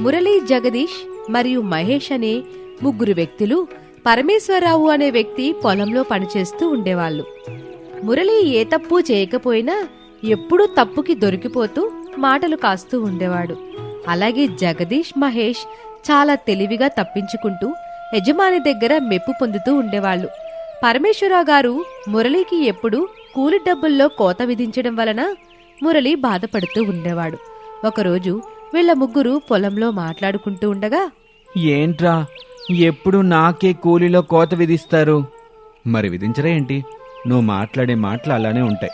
మురళీ జగదీష్ మరియు మహేష్ అనే ముగ్గురు వ్యక్తులు పరమేశ్వరరావు అనే వ్యక్తి పొలంలో పనిచేస్తూ ఉండేవాళ్ళు. మురళి ఏ తప్పు చేయకపోయినా ఎప్పుడూ తప్పుకి దొరికిపోతూ మాటలు కాస్తూ ఉండేవాడు. అలాగే జగదీష్ మహేష్ చాలా తెలివిగా తప్పించుకుంటూ యజమాని దగ్గర మెప్పు పొందుతూ ఉండేవాళ్ళు. పరమేశ్వరరావు గారు మురళికి ఎప్పుడూ కూలి డబ్బుల్లో కోత విధించడం వలన మురళి బాధపడుతూ ఉండేవాడు. ఒకరోజు వీళ్ళ ముగ్గురు పొలంలో మాట్లాడుకుంటూ ఉండగా ఏంట్రా? ఎప్పుడు నాకే కూలీలో కోత విధిస్తారు? మరి విధించరా ఏంటి? నువ్వు మాట్లాడే మాటలు అలానే ఉంటాయి.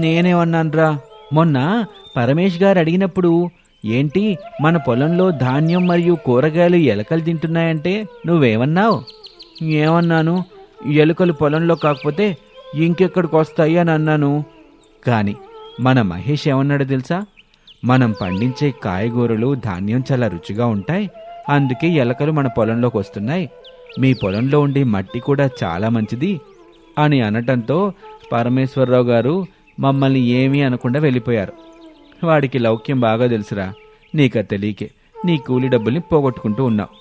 నేనేమన్నాన్రా? మొన్న పరమేష్ గారు అడిగినప్పుడు ఏంటి మన పొలంలో ధాన్యం మరియు కూరగాయలు ఎలకలు తింటున్నాయంటే నువ్వేమన్నావు? ఏమన్నాను? ఎలుకలు పొలంలో కాకపోతే ఇంకెక్కడికి వస్తాయి అని అన్నాను. కానీ మన మహేష్ ఏమన్నాడో తెలుసా? మనం పండించే కాయగూరలు ధాన్యం చాలా రుచిగా ఉంటాయి. అందుకే ఎలకలు మన పొలంలోకి వస్తున్నాయి. మీ పొలంలో ఉండే మట్టి కూడా చాలా మంచిది అని అనటంతో పరమేశ్వరరావు గారు మమ్మల్ని ఏమీ అనకుండా వెళ్ళిపోయారు. వాడికి లౌక్యం బాగా తెలుసురా. నీకు తెలియకే నీ కూలి డబ్బుల్ని పోగొట్టుకుంటూ ఉన్నావు.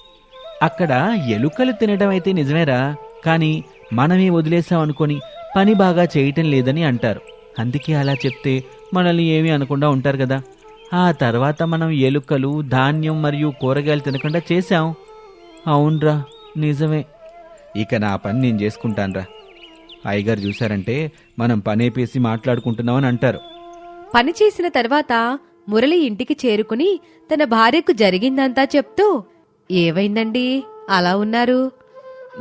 అక్కడ ఎలుకలు తినడం అయితే నిజమేరా. కానీ మనమే వదిలేసాం అనుకొని పని బాగా చేయటం లేదని అంటారు. అందుకే అలా చెప్తే మనల్ని ఏమీ అనకుండా ఉంటారు కదా. ఆ తర్వాత మనం ఎలుకలు ధాన్యం మరియు కూరగాయలు తినకుండా చేశాం. అవునరా నిజమే. ఇక నా పని నేను చేసుకుంటానురా. అయ్యగారు చూశారంటే మనం పనేపేసి మాట్లాడుకుంటున్నామని అంటారు. పని చేసిన తర్వాత మురళి ఇంటికి చేరుకుని తన భార్యకు జరిగిందంతా చెప్తూ ఏవైందండి అలా ఉన్నారు?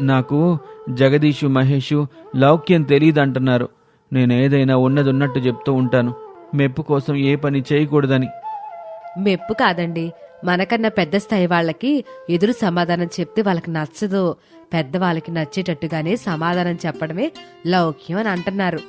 నాకు జగదీషు మహేషు లౌక్యం తెలియదంటున్నారు నేనేదైనా ఉన్నది ఉన్నట్టు చెప్తూ ఉంటాను. మెప్పు కోసం ఏ పని చేయకూడదని. మెప్పు కాదండి. మనకన్నా పెద్ద స్థాయి వాళ్ళకి ఎదురు సమాధానం చెప్తే వాళ్ళకి నచ్చదు. పెద్దవాళ్ళకి నచ్చేటట్టుగానే సమాధానం చెప్పడమే లౌక్యం అని అంటున్నారు.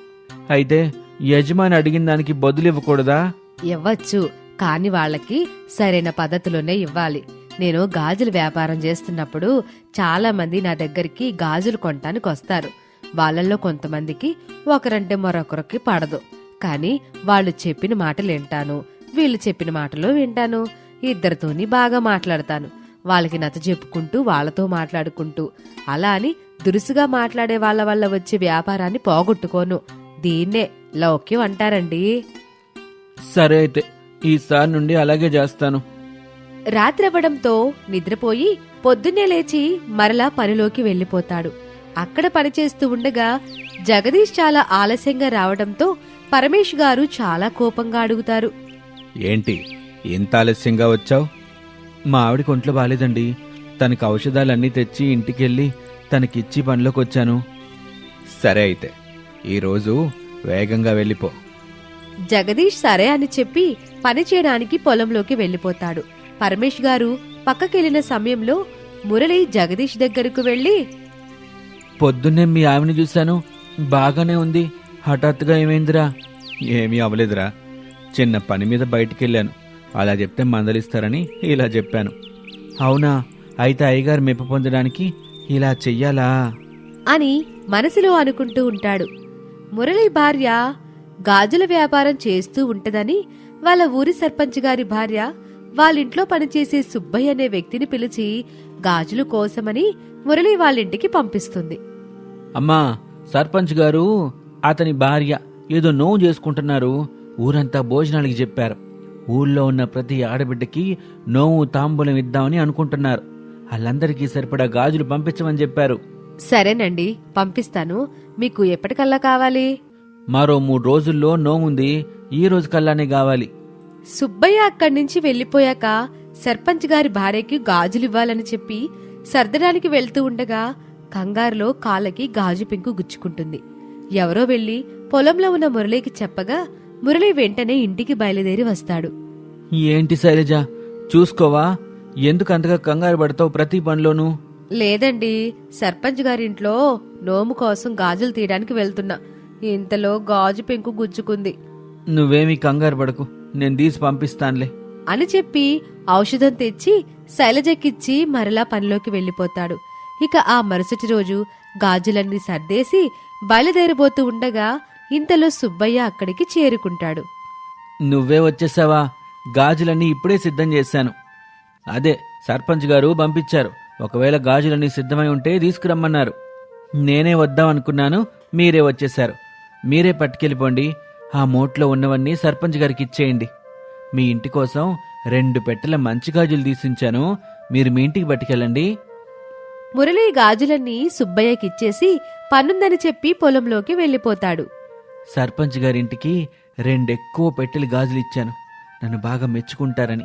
అయితే యజమాని అడిగిన దానికి బదులు ఇవ్వకూడదా? ఇవ్వచ్చు. కాని వాళ్ళకి సరైన పద్ధతిలోనే ఇవ్వాలి. నేను గాజుల వ్యాపారం చేస్తున్నప్పుడు చాలా మంది నా దగ్గరికి గాజులు కొనటానికి వస్తారు. వాళ్ళల్లో కొంతమందికి ఒకరంటే మరొకరికి పడదు. కానీ వాళ్ళు చెప్పిన మాటలు వింటాను. వీళ్ళు చెప్పిన మాటలు వింటాను. ఇద్దరితోని బాగా మాట్లాడతాను. వాళ్ళకి నచ్చ చెప్పుకుంటూ వాళ్ళతో మాట్లాడుకుంటూ. అలా అని దురుసుగా మాట్లాడే వాళ్ళ వల్ల వచ్చే వ్యాపారాన్ని పోగొట్టుకోను. దీన్నే లౌక్యం అంటారండి. సరే అయితే ఈసారి నుండి అలాగే చేస్తాను. రాత్రవ్వడంతో నిద్రపోయి పొద్దున్నే లేచి మరలా పనిలోకి వెళ్ళిపోతాడు. అక్కడ పనిచేస్తూ ఉండగా జగదీష్ చాలా ఆలస్యంగా రావడంతో పరమేష్ గారు చాలా కోపంగా అడుగుతారు. ఏంటి? ఇంత ఆలస్యంగా వచ్చావు? మా ఆవిడకి ఒంట్లో బాలేదండి. తనకి ఔషధాలన్నీ తెచ్చి ఇంటికెళ్ళి తనకిచ్చి పనిలోకి వచ్చాను సరే అయితే ఈరోజు వేగంగా వెళ్ళిపో. జగదీష్ సరే అని చెప్పి పని చేయడానికి పొలంలోకి వెళ్ళిపోతాడు. పరమేష్ గారు పక్కకెళ్ళిన సమయంలో మురళి జగదీష్ దగ్గరకు వెళ్ళి పొద్దున్నే మీ ఆవిని చూశాను. బాగానే ఉంది. హఠాత్తుగా ఏమైందిరా? ఏమీ అవలేదురా చిన్న పని మీద బయటికెళ్ళాను. అలా చెప్తే మందలిస్తారని ఇలా చెప్పాను. అవునా? అయితే అయ్యగారు మెప్పు పొందడానికి ఇలా చెయ్యాలా? అని మనసులో అనుకుంటూ ఉంటాడు. మురళి భార్య గాజుల వ్యాపారం చేస్తూ ఉంటదని వాళ్ళ ఊరి సర్పంచ్ గారి భార్య వాళ్ళింట్లో పనిచేసే సుబ్బయ్య అనే వ్యక్తిని పిలిచి గాజులు కోసమని మురళి వాళ్ళింటికి పంపిస్తుంది. అమ్మా సర్పంచ్ గారు అతని భార్య ఏదో నోవు చేసుకుంటున్నారు. ఊరంతా భోజనాలకి చెప్పారు. ఊళ్ళో ఉన్న ప్రతి ఆడబిడ్డకి నోవు తాంబూలం ఇద్దామని అనుకుంటున్నారు. వాళ్ళందరికీ సరిపడా గాజులు పంపించమని చెప్పారు. సరేనండి పంపిస్తాను. మీకు ఎప్పటికల్లా కావాలి? మరో మూడు రోజుల్లో నోముంది ఈ రోజు కల్లానే కావాలి. సుబ్బయ్య అక్కడి నుంచి వెళ్ళిపోయాక సర్పంచ్ గారి భార్యకి గాజులివ్వాలని చెప్పి సర్దడానికి వెళ్తూ ఉండగా కంగారులో కాళ్ళకి గాజు పెంకు గుచ్చుకుంటుంది. ఎవరో వెళ్ళి పొలంలో ఉన్న మురళికి చెప్పగా మురళి వెంటనే ఇంటికి బయలుదేరి వస్తాడు. ఏంటి శైలజ? చూసుకోవా? ఎందుకు అంతగా కంగారు పడతావు ప్రతి పనిలోనూ? లేదండి సర్పంచ్ గారింట్లో నోము కోసం గాజులు తీయడానికి వెళ్తున్నా. ఇంతలో గాజు పెంకు గుచ్చుకుంది. నువ్వేమీ కంగారు పడకు నేను తీసి పంపిస్తానులే. అని చెప్పి ఔషధం తెచ్చి శైలజకిచ్చి మరలా పనిలోకి వెళ్ళిపోతాడు. ఇక ఆ మరుసటి రోజు గాజులన్నీ సర్దేసి బయలుదేరబోతూ ఉండగా ఇంతలో సుబ్బయ్య అక్కడికి చేరుకుంటాడు. నువ్వే వచ్చేసావా? గాజులన్నీ ఇప్పుడే సిద్ధం చేశాను. అదే సర్పంచ్ గారు పంపించారు. ఒకవేళ గాజులన్నీ సిద్ధమై ఉంటే తీసుకురమ్మన్నారు. నేనే వద్దామనుకున్నాను మీరే వచ్చేశారు. మీరే పట్టుకెళ్ళిపోండి. ఆ మోట్లో ఉన్నవన్నీ సర్పంచ్ గారికి ఇచ్చేయండి. మీ ఇంటి కోసం రెండు పెట్టెల మంచి గాజులు తీసించాను. మీరు మీ ఇంటికి పట్టుకెళ్ళండి. మురళి గాజులన్నీ సుబ్బయ్యకిచ్చేసి పనుందని చెప్పి పొలంలోకి వెళ్ళిపోతాడు. సర్పంచ్ గారింటికి రెండెక్కువ పెట్టెలు గాజులు ఇచ్చాను. నన్ను బాగా మెచ్చుకుంటారని.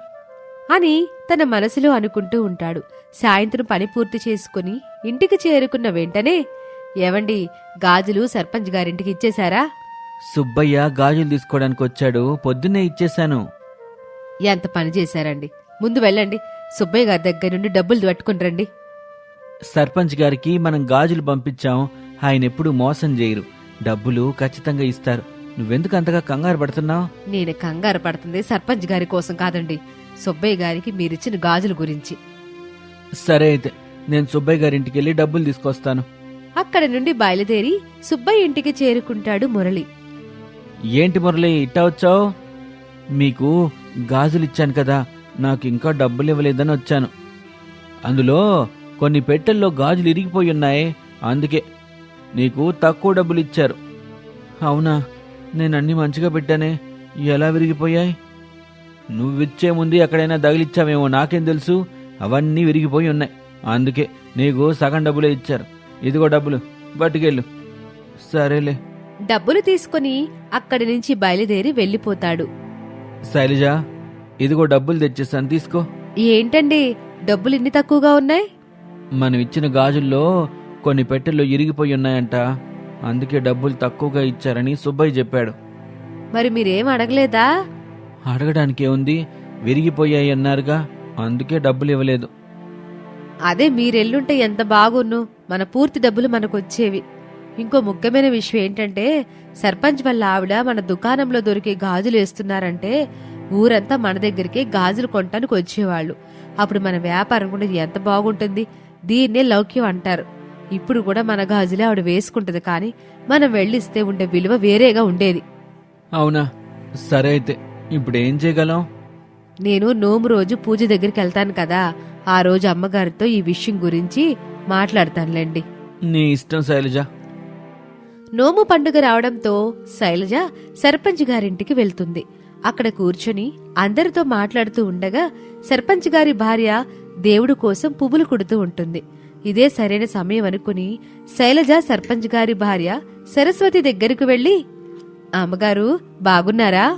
అని తన మనసులో అనుకుంటూ ఉంటాడు. సాయంత్రం పని పూర్తి చేసుకుని ఇంటికి చేరుకున్న వెంటనే ఏవండి గాజులు సర్పంచ్ గారింటికి ఇచ్చేశారా? సుబ్బయ్య గాజులు తీసుకోవడానికి వచ్చాడు. పొద్దున్నే ఇచ్చేశాను. ఎంత పని చేశారండి. ముందు వెళ్ళండి. సుబ్బయ్య గారి దగ్గర నుండి డబ్బులు పట్టుకుని రండి. సర్పంచ్ గారికి మనం గాజులు పంపించాం. ఆయన ఎప్పుడు మోసం చేయరు. డబ్బులు ఖచ్చితంగా ఇస్తారు. నువ్వెందుకు అంతగా కంగారు పడుతున్నావు నేను కంగారు పడుతుంది సర్పంచ్ గారి కోసం కాదండి. సుబ్బయ్య గారికి మీరిచ్చిన గాజుల గురించి. సరే అయితే నేను సుబ్బయ్య గారింటికి వెళ్ళి డబ్బులు తీసుకొస్తాను. అక్కడి నుండి బయలుదేరి సుబ్బయ్య ఇంటికి చేరుకుంటాడు మురళి. ఏంటి మురళి ఇట్టా వచ్చావు? మీకు గాజులు ఇచ్చాను కదా నాకు ఇంకా డబ్బులు ఇవ్వలేదని వచ్చాను. అందులో కొన్ని పెట్టెల్లో గాజులు ఇరిగిపోయి ఉన్నాయి అందుకే నీకు తక్కువ డబ్బులు ఇచ్చారు అవునా నేను అన్ని మంచిగా పెట్టానే ఎలా విరిగిపోయాయి? నువ్విచ్చే ముందు ఎక్కడైనా తగిలిచ్చావేమో నాకేం తెలుసు అవన్నీ విరిగిపోయి ఉన్నాయి. అందుకే నీకు సగం డబ్బులే ఇచ్చారు. ఇదిగో డబ్బులు పట్టుకెళ్ళు సరేలే. డబ్బులు తీసుకుని అక్కడి నుంచి బయలుదేరి వెళ్ళిపోతాడు. శైలజ ఇదిగో డబ్బులు తెచ్చేసాను తీసుకో. ఏంటండి డబ్బులు ఇన్ని తక్కువగా ఉన్నాయి? మనం ఇచ్చిన గాజుల్లో కొన్ని పెట్టెల్లో ఇరిగిపోయి ఉన్నాయంట. అందుకే డబ్బులు తక్కువగా ఇచ్చారని సుబ్బయ్య చెప్పాడు. మరి మీరేం అడగలేదా? అడగడానికి ఏముంది? విరిగిపోయాయి అన్నారుగా. అందుకే డబ్బులు ఇవ్వలేదు. అదే మీరెళ్ళుంటే ఎంత బాగున్ను. మన పూర్తి డబ్బులు మనకొచ్చేవి. ఇంకో ముఖ్యమైన విషయం ఏంటంటే సర్పంచ్ వల్ల ఆవిడ మన దుకాణంలో దొరికే గాజులు వేస్తున్నారంటే ఊరంతా మన దగ్గరికి గాజులు కొనటానికి వచ్చేవాళ్ళు. అప్పుడు మన వ్యాపారం కూడా ఎంత బాగుంటుంది. దీన్నే లౌక్యం అంటారు. ఇప్పుడు కూడా మన గాజులే ఆవిడ వేసుకుంటది కానీ మనం వెళ్ళిస్తే ఉండే విలువ వేరేగా ఉండేది. అవునా? సరే అయితే ఇప్పుడు ఏం చేయగలం? నేను నోము రోజు పూజ దగ్గరికి వెళ్తాను కదా ఆ రోజు అమ్మగారితో ఈ విషయం గురించి మాట్లాడతానులేండి. నీ ఇష్టం శైలజ. నోము పండుగ రావడంతో శైలజ సర్పంచ్ గారింటికి వెళ్తుంది. అక్కడ కూర్చొని అందరితో మాట్లాడుతూ ఉండగా సర్పంచ్ గారి భార్య దేవుడు కోసం పువ్వులు కుడుతూ ఉంటుంది. ఇదే సరైన సమయం అనుకుని శైలజ సర్పంచ్ గారి భార్య సరస్వతి దగ్గరకు వెళ్ళి అమ్మగారు బాగున్నారా?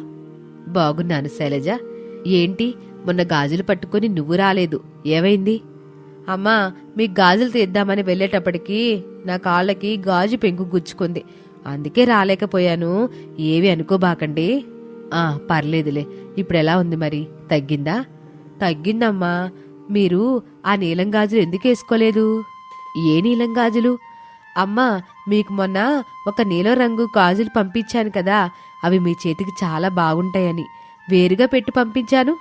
బాగున్నాను శైలజ. ఏంటి? మొన్న గాజులు పట్టుకుని నువ్వు రాలేదు. ఏమైంది? అమ్మా మీకు గాజులు తీద్దామని వెళ్ళేటప్పటికి నా కాళ్ళకి గాజు పెంకు గుచ్చుకుంది. అందుకే రాలేకపోయాను. ఏవి అనుకోబాకండి. ఆ పర్లేదులే. ఇప్పుడు ఎలా ఉంది మరి? తగ్గిందా? తగ్గిందమ్మా. మీరు ఆ నీలం గాజులు ఎందుకు వేసుకోలేదు? ఏ నీలం గాజులు? అమ్మా మీకు మొన్న ఒక నీలం రంగు గాజులు పంపించాను కదా అవి మీ చేతికి చాలా బాగుంటాయని. వేరుగా పెట్టి పంపించాను.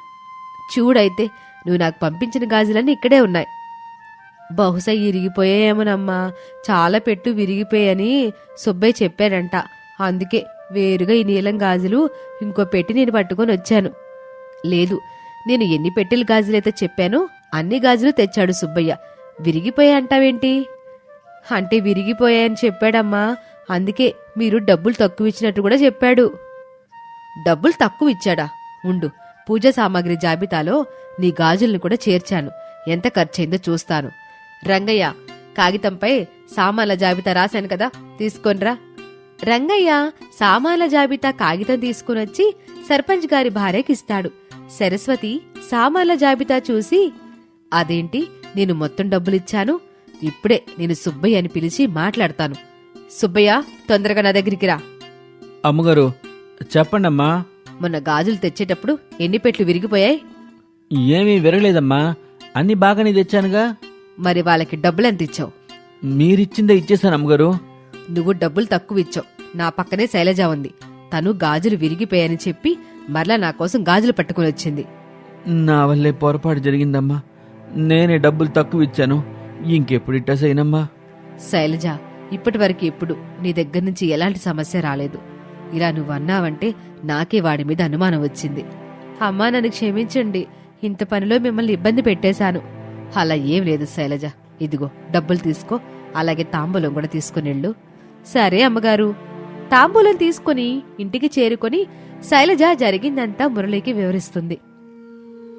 చూడైతే నువ్వు నాకు పంపించిన గాజులన్నీ ఇక్కడే ఉన్నాయి. బహుశా ఇరిగిపోయాయేమోనమ్మా చాలా పెట్టు విరిగిపోయాయని సుబ్బయ్య చెప్పాడంట. అందుకే వేరుగా ఈ నీలం గాజులు ఇంకో పెట్టి నేను పట్టుకొని వచ్చాను. లేదు నేను ఎన్ని పెట్టెల గాజులైతే చెప్పానో అన్ని గాజులు తెచ్చాడు సుబ్బయ్య. విరిగిపోయా అంటావేంటి? అంటే విరిగిపోయాయని చెప్పాడమ్మా. అందుకే మీరు డబ్బులు తక్కువ ఇచ్చినట్టు కూడా చెప్పాడు. డబ్బులు తక్కువ ఇచ్చాడా ఉండు పూజా సామాగ్రి జాబితాలో నీ గాజుల్ని కూడా చేర్చాను. ఎంత ఖర్చయిందో చూస్తాను. రంగయ్య కాగితంపై సామాన్ల జాబితా రాశాను కదా తీసుకొనిరా? రంగయ్య సామాన్ల జాబితా కాగితం తీసుకునొచ్చి సర్పంచ్ గారి భార్యకిస్తాడు. సరస్వతి సామాన్ల జాబితా చూసి అదేంటి? నేను మొత్తం డబ్బులిచ్చాను. ఇప్పుడే నేను సుబ్బయ్య అని పిలిచి మాట్లాడతాను. సుబ్బయ్య తొందరగా నా దగ్గరికి రా. అమ్మగారు చెప్పండమ్మా. మొన్న గాజులు తెచ్చేటప్పుడు ఎన్ని పెట్లు విరిగిపోయాయి? ఏమీ విరగలేదమ్మా. అన్ని బాగానే తెచ్చానుగా. మరి వాళ్ళకి డబ్బులెంత ఇచ్చావు? మీరిచ్చిందే ఇచ్చేసాను అమ్మగారు. నువ్వు డబ్బులు తక్కువ ఇచ్చావు. నా పక్కనే శైలజ ఉంది. తను గాజులు విరిగిపోయాయని చెప్పి మరలా నా కోసం గాజులు పట్టుకుని వచ్చింది. నా వల్లే పొరపాటు జరిగిందమ్మా. నేనే డబ్బులు తక్కువ ఇచ్చాను. ఇంకెప్పుడు ఇట్టా చేయనమ్మా శైలజ ఇప్పటి వరకు ఎప్పుడు నీ దగ్గర నుంచి ఎలాంటి సమస్య రాలేదు. ఇలా నువ్వు అన్నావంటే నాకే వాడి మీద అనుమానం వచ్చింది. అమ్మా నన్ను క్షమించండి. ఇంత పనిలో మిమ్మల్ని ఇబ్బంది పెట్టేశాను. అలా ఏం లేదు శైలజ. ఇదిగో డబ్బులు తీసుకో అలాగే తాంబూలం కూడా తీసుకునిళ్ళు. సరే అమ్మగారు. తాంబూలం తీసుకుని ఇంటికి చేరుకొని శైలజ జరిగిందంతా మురళికి వివరిస్తుంది.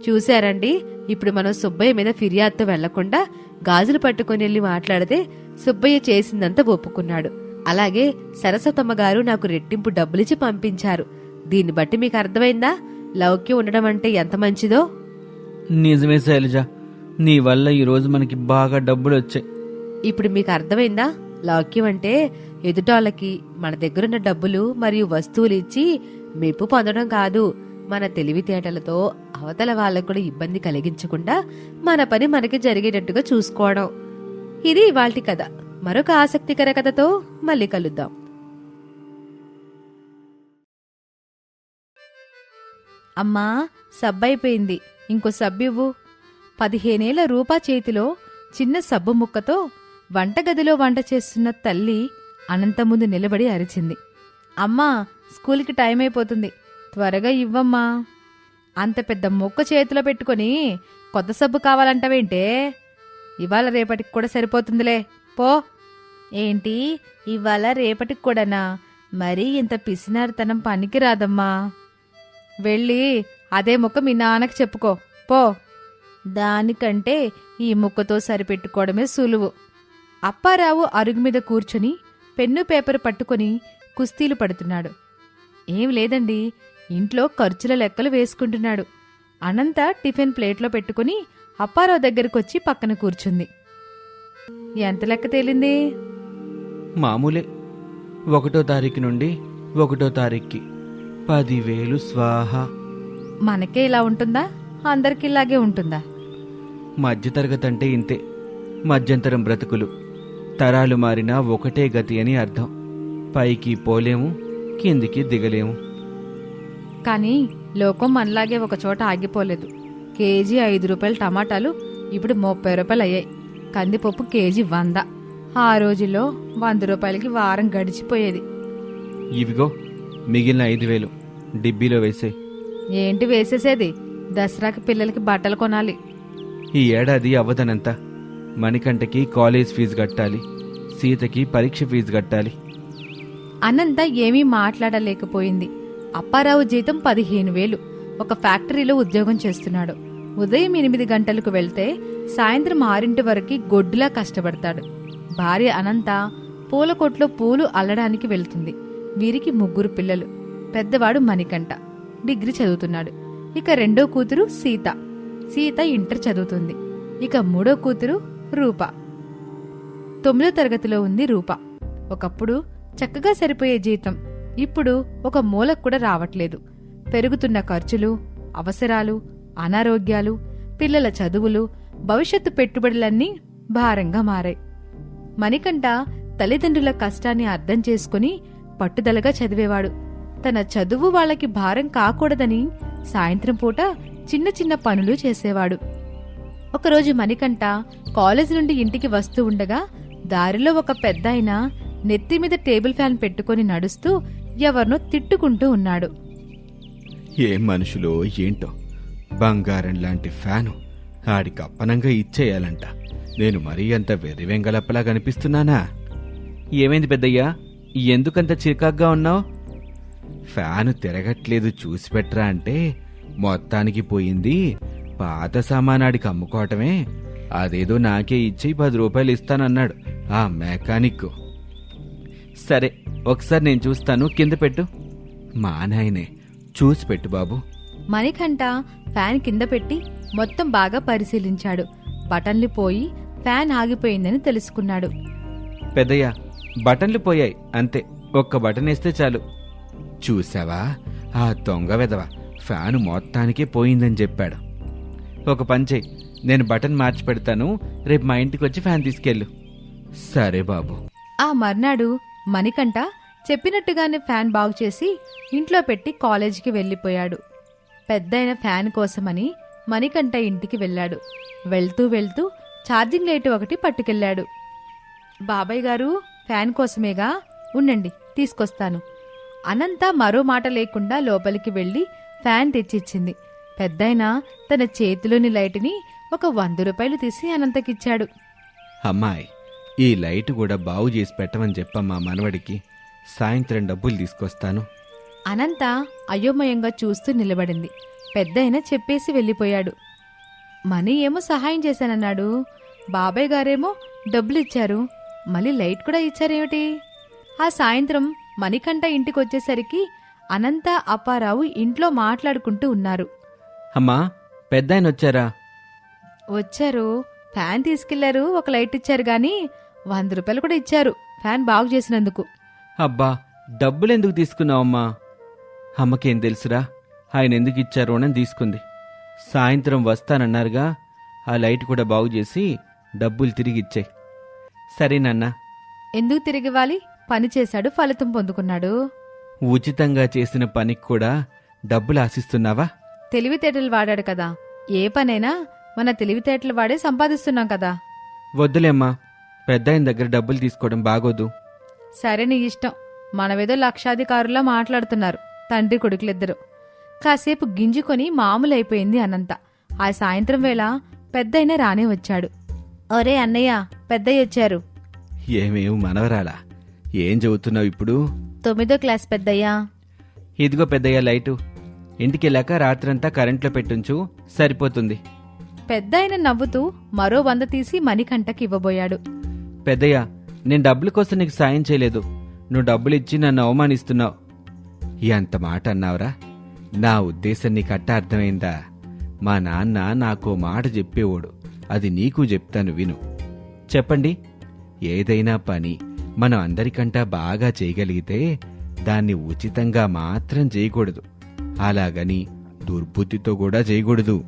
చూశారండి. ఇప్పుడు మనం సుబ్బయ్య మీద ఫిర్యాదుతో వెళ్ళకుండా గాజులు పట్టుకుని వెళ్ళి మాట్లాడితే సుబ్బయ్య చేసిందంతా ఒప్పుకున్నాడు. అలాగే సరస్వతమ్మ గారు నాకు రెట్టింపు డబ్బులిచ్చి పంపించారు. దీన్ని బట్టి మీకు అర్థమైందా? లౌక్యం ఉండడం అంటే ఎంత మంచిదో? నిజమే శైలజ. నీ వల్ల ఈరోజు మనకి బాగా డబ్బులు వచ్చాయి. ఇప్పుడు మీకు అర్థమైందా? లౌక్యం అంటే ఎదుటాళ్ళకి మన దగ్గరున్న డబ్బులు మరియు వస్తువులు ఇచ్చి మెప్పు పొందడం కాదు. మన తెలివితేటలతో అవతల వాళ్ళకు కూడా ఇబ్బంది కలిగించకుండా మన పని మనకి జరిగేటట్టుగా చూసుకోవడం. ఇది ఇవాల్టి కథ. మరొక ఆసక్తికర కథతో మళ్ళీ కలుద్దాం. అమ్మా సబ్బైపోయింది ఇంకో సబ్బివ్వు పదిహేనేళ్ళ రూపా చేతిలో చిన్న సబ్బు ముక్కతో వంటగదిలో వంట చేస్తున్న తల్లి అనంత ముందు నిలబడి అరిచింది. అమ్మా స్కూల్కి టైం అయిపోతుంది. త్వరగా ఇవ్వమ్మా. అంత పెద్ద ముక్క చేతిలో పెట్టుకొని కొత్త సబ్బు కావాలంటావేంటే? ఇవాళ రేపటికి కూడా సరిపోతుందిలే. పో. ఏంటి? ఇవాళ రేపటికి కూడానా? మరీ ఇంత పిసినారితనం పనికి రాదమ్మా వెళ్ళి అదే ముక్క మీ నాన్నకి చెప్పుకో. పో. దానికంటే ఈ ముక్కతో సరిపెట్టుకోవడమే సులువు. అప్పారావు అరుగు మీద కూర్చొని పెన్ను పేపర్ పట్టుకొని కుస్తీలు పడుతున్నాడు. ఏం లేదండి ఇంట్లో ఖర్చుల లెక్కలు వేసుకుంటున్నాడు. అనంత టిఫిన్ ప్లేట్లో పెట్టుకుని అప్పారావు దగ్గరకొచ్చి పక్కన కూర్చుంది. ఎంత లెక్క తేలింది? మామూలే. ఒకటో తారీఖు నుండి ఒకటో తారీఖుకి పదివేలు స్వాహ. మనకే ఇలా ఉంటుందా? అందరికి ఇలాగే ఉంటుందా? మధ్యతరగతి అంటే ఇంతే. మధ్యంతరం బ్రతుకులు. తరాలు మారినా ఒకటే గతి అని అర్థం. పైకి పోలేము కిందికి దిగలేము. కానీ లోకం మనలాగే ఒక చోట ఆగిపోలేదు. కేజీ ఐదు రూపాయల టమాటాలు ఇప్పుడు ముప్పై రూపాయలు అయ్యాయి. కందిపప్పు కేజీ వంద. ఆ రోజుల్లో వంద రూపాయలకి వారం గడిచిపోయేది. ఇవిగో మిగిలిన ఐదు వేలు డిబ్బీలో వేసే. ఏంటి వేసేసేది? దసరాకి పిల్లలకి బట్టలు కొనాలి. ఈ ఏడాది అవ్వదనంత మణికంటకి కాలేజ్ ఫీజు కట్టాలి. సీతకి పరీక్ష ఫీజు కట్టాలి. అనంత ఏమీ మాట్లాడలేకపోయింది. అప్పారావు జీతం పదిహేను వేలు. ఒక ఫ్యాక్టరీలో ఉద్యోగం చేస్తున్నాడు. ఉదయం ఎనిమిది గంటలకు వెళ్తే సాయంత్రం ఆరింటి వరకు గొడ్డులా కష్టపడతాడు. భార్య అనంత పూల కొట్లో పూలు అల్లడానికి వెళ్తుంది. వీరికి ముగ్గురు పిల్లలు. పెద్దవాడు మణికంఠ. డిగ్రీ చదువుతున్నాడు. ఇక రెండో కూతురు సీత. సీత ఇంటర్ చదువుతుంది. ఇక మూడో కూతురు రూప. తొమ్మిదో తరగతిలో ఉంది రూప. ఒకప్పుడు చక్కగా సరిపోయే జీతం ఇప్పుడు ఒక మూలకు కూడా రావట్లేదు. పెరుగుతున్న ఖర్చులు అవసరాలు అనారోగ్యాలు పిల్లల చదువులు భవిష్యత్తు పెట్టుబడులన్నీ భారంగా మారాయి. మణికంఠ తల్లిదండ్రుల కష్టాన్ని అర్థం చేసుకుని పట్టుదలగా చదివేవాడు. తన చదువు వాళ్ళకి భారం కాకూడదని సాయంత్రం పూట చిన్న చిన్న పనులు చేసేవాడు. ఒకరోజు మణికంఠ కాలేజ్ నుండి ఇంటికి వస్తూ ఉండగా దారిలో ఒక పెద్దాయన నెత్తి మీద టేబుల్ ఫ్యాన్ పెట్టుకొని నడుస్తూ ఎవరినో తిట్టుకుంటూ ఉన్నాడు. ఏం మనుషులో ఏంటో? బంగారం లాంటి ఫ్యాను ఆడికి అప్పనంగా ఇచ్చేయాలంట. నేను మరీ అంత వెర్రివెంగలప్పలా కనిపిస్తున్నానా? ఏమైంది పెద్దయ్యా? ఎందుకంత చికాగ్గా ఉన్నావు? ఫ్యాను తిరగట్లేదు చూసి పెట్టరా అంటే మొత్తానికి పోయింది. పాత సామానాడికి అమ్ముకోవటమే. అదేదో నాకే ఇచ్చి పది రూపాయలు ఇస్తానన్నాడు ఆ మెకానిక్ సరే ఒకసారి నేను చూస్తాను. కింద పెట్టు. మా నాయనే చూసి పెట్టు బాబు. మణికంఠ ఫ్యాన్ కింద పెట్టి మొత్తం బాగా పరిశీలించాడు. బటన్లు పోయి ఫ్యాన్ ఆగిపోయిందని తెలుసుకున్నాడు. పెద్దయ్య బటన్లు పోయాయి. అంతే ఒక్క బటన్ వేస్తే చాలు. చూసావా? ఆ దొంగ వెదవ ఫ్యాను మొత్తానికే పోయిందని చెప్పాడు. ఒక పంచే నేను బటన్ మార్చి పెడతాను. రేపు మా ఇంటికి వచ్చి ఫ్యాన్ తీసుకెళ్ళు. సరే బాబు. ఆ మర్నాడు మణికంఠ చెప్పినట్టుగానే ఫ్యాన్ బాగు చేసి ఇంట్లో పెట్టి కాలేజీకి వెళ్ళిపోయాడు. పెద్దయిన ఫ్యాన్ కోసమని మణికంఠ ఇంటికి వెళ్ళాడు. వెళ్తూ వెళ్తూ ఛార్జింగ్ లైట్ ఒకటి పట్టుకెళ్ళాడు. బాబాయ్ గారు ఫ్యాన్ కోసమేగా? ఉండండి తీసుకొస్తాను. అనంత మరో మాట లేకుండా లోపలికి వెళ్ళి ఫ్యాన్ తెచ్చిచ్చింది. పెద్దయిన తన చేతిలోని లైట్ని ఒక వంద రూపాయలు తీసి అనంతకిచ్చాడు. అమ్మాయి ఈ లైట్ కూడా బాగు చేసి పెట్టమని చెప్పమ్మా మనవడికి. సాయంత్రం డబ్బులు తీసుకొస్తాను. అనంత అయోమయంగా చూస్తూ నిలబడింది. పెద్దయిన చెప్పేసి వెళ్ళిపోయాడు. మనీ ఏమో సహాయం చేశానన్నాడు. బాబాయ్ గారేమో డబ్బులు ఇచ్చారు మళ్ళీ లైట్ కూడా ఇచ్చారేమిటి? ఆ సాయంత్రం మణికంఠ ఇంటికి వచ్చేసరికి అనంత అప్పారావు ఇంట్లో మాట్లాడుకుంటూ ఉన్నారు. అమ్మా పెద్ద ఆయన వచ్చారా? వచ్చారు. ఫ్యాన్ తీసుకెళ్ళారు ఒక లైట్ ఇచ్చారు గాని వంద రూపాయలు కూడా ఇచ్చారు. ఫ్యాన్ బాగు చేసినందుకు. అబ్బా డబ్బులు ఎందుకు తీసుకున్నావమ్మా? అమ్మకేం తెలుసురా? ఆయన ఎందుకు ఇచ్చారో అని తీసుకుంది. సాయంత్రం వస్తానన్నారుగా ఆ లైట్ కూడా బాగు చేసి డబ్బులు తిరిగి ఇచ్చే సరేనన్నా ఎందుకు తిరిగివ్వాలి? పని చేశాడు ఫలితం పొందుకున్నాడు. ఉచితంగా చేసిన పనికి కూడా డబ్బులు ఆశిస్తున్నావా? తెలివితేటలు వాడాడు కదా. ఏ పనైనా మన తెలివితేటలు వాడే సంపాదిస్తున్నాం కదా. వద్దులేమ్మా. పెద్ద ఆయన దగ్గర డబ్బులు తీసుకోవడం బాగోదు. సరే నీ ఇష్టం. మనమేదో లక్షాధికారులా మాట్లాడుతున్నారు. తండ్రి కొడుకులిద్దరు. కాసేపు గింజుకొని మామూలైపోయింది అనంత. ఆ సాయంత్రం వేళ పెద్దయిన రానే వచ్చాడు. ఒరే అన్నయ్య పెద్దయ్య వచ్చారు. ఏమేం మనవరాలా? ఏం చదువుతున్నావు ఇప్పుడు? తొమ్మిదో క్లాస్ పెద్దయ్యా. ఇదిగో పెద్దయ్య లైటు. ఇంటికెళ్ళాక రాత్రంతా కరెంట్లో పెట్టుంచు సరిపోతుంది. పెద్దయిన నవ్వుతూ మరో వంద తీసి మణికంఠకి ఇవ్వబోయాడు. పెద్దయ్య నేను డబ్బుల కోసం నీకు సాయం చేయలేదు. నువ్వు డబ్బులు ఇచ్చి నన్ను అవమానిస్తున్నావు. ఎంత మాట అన్నావురా? నా ఉద్దేశం నీకు అట్ట అర్థమైందా? మా నాన్న నాకో మాట చెప్పేవాడు. అది నీకు చెప్తాను విను. చెప్పండి. ఏదైనా పని మనం అందరికంటా బాగా చేయగలిగితే దాన్ని ఉచితంగా మాత్రం చేయకూడదు. అలాగని దుర్బుద్ధితో కూడా చేయకూడదు.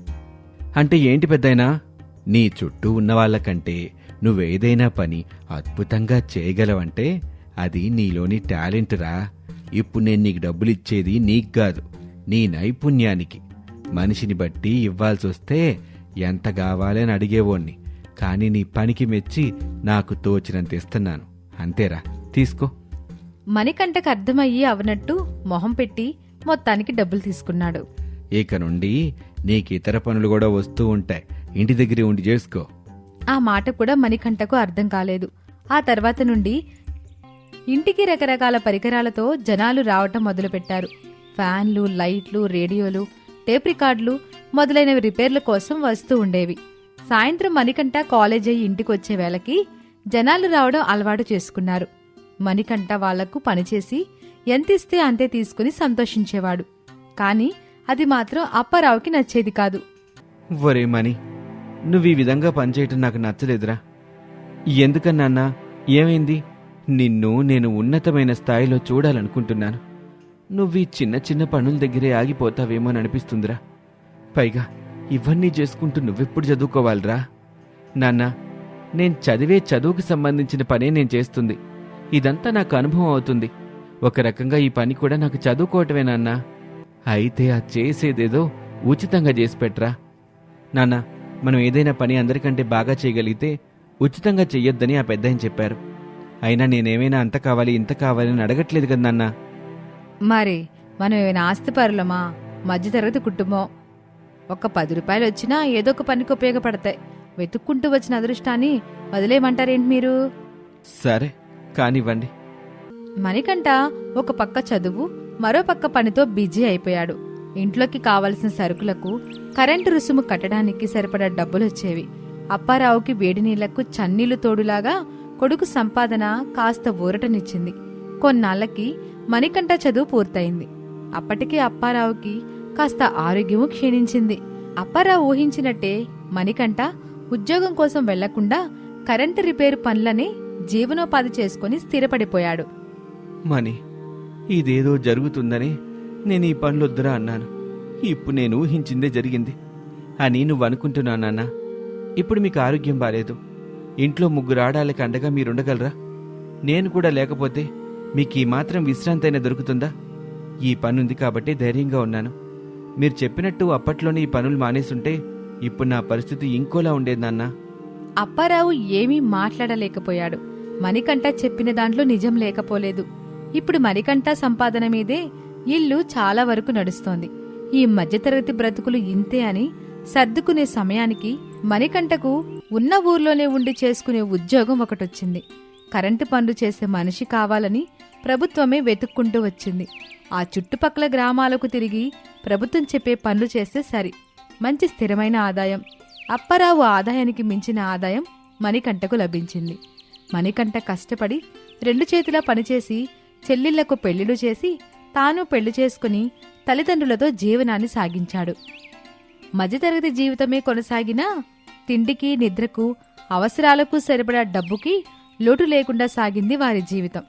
అంటే ఏంటి పెద్దయినా? నీ చుట్టూ ఉన్న వాళ్ళకంటే నువ్వేదైనా పని అద్భుతంగా చేయగలవంటే అది నీలోని టాలెంట్ రా. ఇప్పుడు నేను నీకు డబ్బులు ఇచ్చేది నీకు కాదు నీ నైపుణ్యానికి. మనిషిని బట్టి ఇవ్వాల్సి వస్తే ఎంత కావాలని అడిగేవోణ్ణి కానీ నీ పనికి మెచ్చి నాకు తోచినంత ఇస్తున్నాను. అంతేరా తీసుకో. మణికంఠకు అర్థమయ్యి అవనట్టు మొహం పెట్టి మొత్తానికి డబ్బులు తీసుకున్నాడు. ఇక నుండి నీకు ఇతర పనులు కూడా వస్తూ ఉంటాయి. ఇంటి దగ్గరే ఉండి చేసుకో. ఆ మాట కూడా మణికంఠకు అర్థం కాలేదు. ఆ తర్వాత నుండి ఇంటికి రకరకాల పరికరాలతో జనాలు రావటం మొదలుపెట్టారు. ఫ్యాన్లు లైట్లు రేడియోలు టేప్ రికార్డులు మొదలైనవి రిపేర్ల కోసం వస్తూ ఉండేవి. సాయంత్రం మణికంఠ కాలేజ్ అయ్యి ఇంటికి వచ్చే వేళకి జనాలు రావడం అలవాటు చేసుకున్నారు. మణికంఠ వాళ్ళకు పనిచేసి ఎంతిస్తే అంతే తీసుకుని సంతోషించేవాడు. కాని అది మాత్రం అప్పారావుకి నచ్చేది కాదు. ఒరే మనీ నువ్వు ఈ విధంగా పనిచేయటం నాకు నచ్చలేదురా. ఎందుకన్నా ఏమైంది? నిన్ను నేను ఉన్నతమైన స్థాయిలో చూడాలనుకుంటున్నాను. నువ్వు ఈ చిన్న చిన్న పనుల దగ్గరే ఆగిపోతావేమో అనిపిస్తుందిరా. పైగా ఇవన్నీ చేసుకుంటూ నువ్వెప్పుడు చదువుకోవాలిరా? నాన్న నేను చదివే చదువుకు సంబంధించిన పనే నేను చేస్తుంది. ఇదంతా నాకు అనుభవం అవుతుంది. ఒక రకంగా ఈ పని కూడా నాకు చదువుకోవటమే నాన్న. అయితే ఆ చేసేదేదో ఉచితంగా చేసి పెట్టరా. నాన్న మనం ఏదైనా పని అందరికంటే బాగా చేయగలిగితే ఉచితంగా చెయ్యొద్దని ఆ పెద్దాయన చెప్పారు. అయినా నేనేమైనా అంత కావాలి ఇంత కావాలి అని అడగట్లేదు కదా నాన్న? మరి మనం ఏమైనా ఆస్తిపరులమా? మధ్యతరగతి కుటుంబం. ఒక పది రూపాయలు వచ్చినా ఏదో ఒక పనికి ఉపయోగపడతాయి. వెతుక్కుంటూ వచ్చిన అదృష్టాన్ని వదిలేయమంటారేంటి మీరు? సరే కానివ్వండి. మణికంఠ ఒక పక్క చదువు మరో పక్క పనితో బిజీ అయిపోయాడు. ఇంట్లోకి కావలసిన సరుకులకు కరెంటు రుసుము కట్టడానికి సరిపడా డబ్బులొచ్చేవి. అప్పారావుకి వేడి నీళ్ళకు చన్నీళ్ళు తోడులాగా కొడుకు సంపాదన కాస్త ఊరటనిచ్చింది. కొన్నాళ్ళకి మణికంఠ చదువు పూర్తయింది. అప్పటికే అప్పారావుకి కాస్త ఆరోగ్యము క్షీణించింది. అప్పారావు ఊహించినట్టే మణికంఠ ఉద్యోగం కోసం వెళ్ళకుండా కరెంటు రిపేరు పనులని జీవనోపాధి చేసుకుని స్థిరపడిపోయాడు. మని ఇదేదో జరుగుతుందని నేను ఈ పనులొద్దురా అన్నాను. ఇప్పుడు నేను ఊహించిందే జరిగింది. అని నువ్వు అనుకుంటున్నా నాన్న. ఇప్పుడు మీకు ఆరోగ్యం బాలేదు. ఇంట్లో ముగ్గురు ఆడాలకి అండగా మీరుండగలరా? నేను కూడా లేకపోతే మీకు ఈ మాత్రం విశ్రాంతి అయినా దొరుకుతుందా? ఈ పనుంది కాబట్టి ధైర్యంగా ఉన్నాను. మీరు చెప్పినట్టు అప్పట్లోనే ఈ పనులు మానేసుంటే ఇప్పుడు నా పరిస్థితి ఇంకోలా ఉండేది అప్పారావు ఏమీ మాట్లాడలేకపోయాడు. మణికంఠ చెప్పిన దాంట్లో నిజం లేకపోలేదు. ఇప్పుడు మణికంఠ సంపాదన మీదే ఇల్లు చాలా వరకు నడుస్తోంది. ఈ మధ్యతరగతి బ్రతుకులు ఇంతే అని సర్దుకునే సమయానికి మణికంటకు ఉన్న ఊర్లోనే ఉండి చేసుకునే ఉద్యోగం ఒకటొచ్చింది. కరెంటు పనులు చేసే మనిషి కావాలని ప్రభుత్వమే వెతుక్కుంటూ వచ్చింది. ఆ చుట్టుపక్కల గ్రామాలకు తిరిగి ప్రభుత్వం చెప్పే పనులు చేస్తే సరి. మంచి స్థిరమైన ఆదాయం అప్పారావు ఆదాయానికి మించిన ఆదాయం మణికంటకు లభించింది. మణికంట కష్టపడి రెండు చేతులా పనిచేసి చెల్లిళ్ళకు పెళ్ళిళ్ళు చేసి తాను పెళ్ళి చేసుకుని తల్లిదండ్రులతో జీవనాన్ని సాగించాడు. మధ్యతరగతి జీవితమే కొనసాగినా తిండికి నిద్రకు అవసరాలకు సరిపడా డబ్బుకి లోటు లేకుండా సాగింది వారి జీవితం.